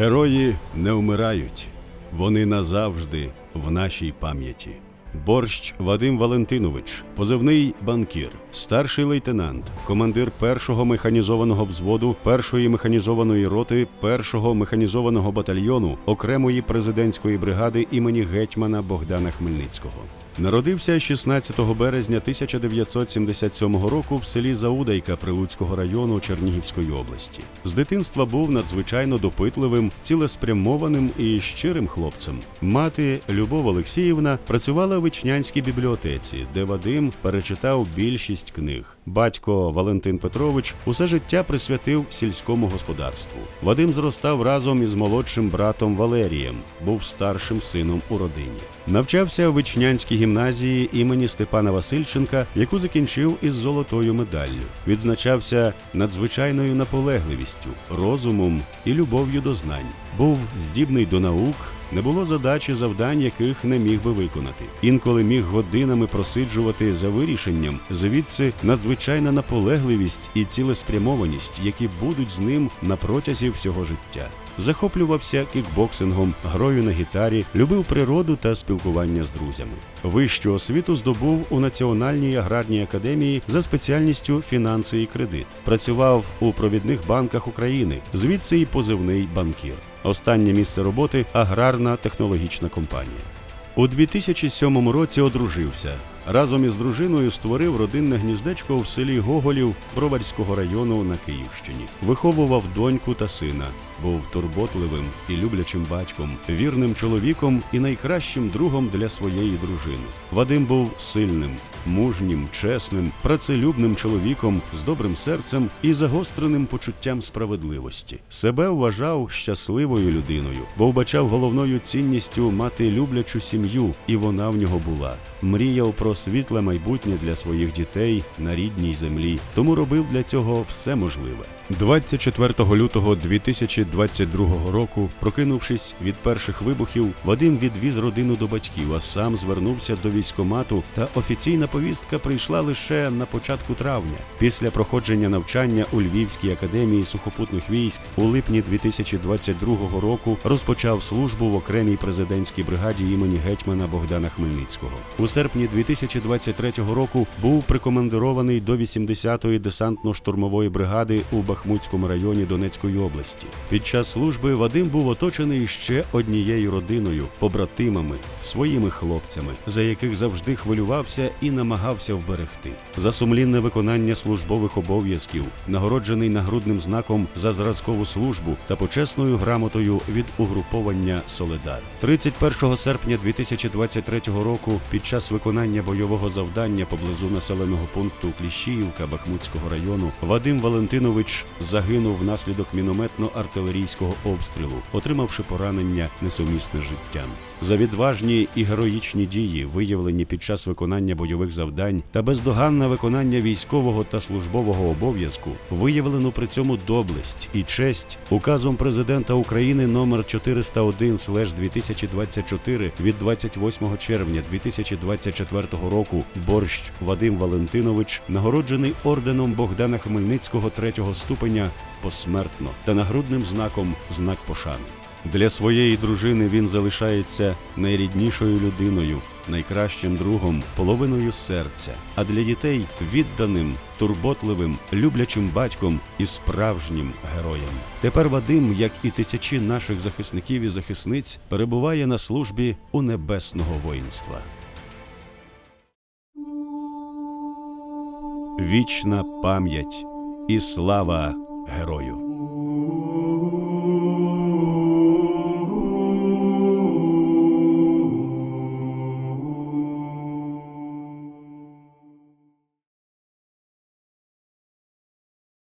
Герої не вмирають, вони назавжди в нашій пам'яті. Борщ Вадим Валентинович, позивний банкір, старший лейтенант, командир першого механізованого взводу першої механізованої роти першого механізованого батальйону окремої президентської бригади імені гетьмана Богдана Хмельницького. Народився 16 березня 1977 року в селі Заудайка Прилуцького району Чернігівської області. З дитинства був надзвичайно допитливим, цілеспрямованим і щирим хлопцем. Мати Любов Олексіївна працювала в Ічнянській бібліотеці, де Вадим перечитав більшість книг. Батько Валентин Петрович усе життя присвятив сільському господарству. Вадим зростав разом із молодшим братом Валерієм, був старшим сином у родині. Навчався в Ічнянській гімназії імені Степана Васильченка, яку закінчив із золотою медаллю. Відзначався надзвичайною наполегливістю, розумом і любов'ю до знань. Був здібний до наук. Не було задачі завдань, яких не міг би виконати. Інколи міг годинами просиджувати за вирішенням, звідси надзвичайна наполегливість і цілеспрямованість, які будуть з ним на протязі всього життя. Захоплювався кікбоксингом, грою на гітарі, любив природу та спілкування з друзями. Вищу освіту здобув у Національній аграрній академії за спеціальністю фінанси і кредит. Працював у провідних банках України, звідси і позивний банкір. Останнє місце роботи аграрна технологічна компанія. У 2007 році одружився. Разом із дружиною створив родинне гніздечко в селі Гоголів Броварського району на Київщині. Виховував доньку та сина. Був турботливим і люблячим батьком, вірним чоловіком і найкращим другом для своєї дружини. Вадим був сильним, мужнім, чесним, працелюбним чоловіком з добрим серцем і загостреним почуттям справедливості. Себе вважав щасливою людиною, бо вбачав головною цінністю мати люблячу сім'ю, і вона в нього була. Мріяв про світле майбутнє для своїх дітей на рідній землі, тому робив для цього все можливе. 24 лютого 2022 року, прокинувшись від перших вибухів, Вадим відвіз родину до батьків, а сам звернувся до військомату. Та офіційна повістка прийшла лише на початку травня. Після проходження навчання у Львівській академії сухопутних військ у липні 2022 року розпочав службу в окремій президентській бригаді імені гетьмана Богдана Хмельницького. У серпні 2023 року був прикомандирований до 80-ї десантно-штурмової бригади у Бахмутському районі Донецької області. Під час служби Вадим був оточений ще однією родиною, побратимами, своїми хлопцями, за яких завжди хвилювався і намагався вберегти. За сумлінне виконання службових обов'язків, нагороджений нагрудним знаком за зразкову службу та почесною грамотою від угруповання Соледар. 31 серпня 2023 року, під час виконання бойового завдання поблизу населеного пункту Кліщіївка Бахмутського району, Вадим Валентинович загинув внаслідок мінометно-артилерійського обстрілу, отримавши поранення несумісне життям. За відважні і героїчні дії, виявлені під час виконання бойових завдань та бездоганне виконання військового та службового обов'язку, виявлену при цьому доблесть і честь указом президента України номер 401 2024 від 28 червня 2024 року борщ Вадим Валентинович нагороджений орденом Богдана Хмельницького третього ступеня посмертно та нагрудним знаком знак пошани. Для своєї дружини він залишається найріднішою людиною, найкращим другом, половиною серця, а для дітей відданим, турботливим, люблячим батьком і справжнім героєм. Тепер Вадим, як і тисячі наших захисників і захисниць, перебуває на службі у небесного воїнства. Вічна пам'ять і слава герою.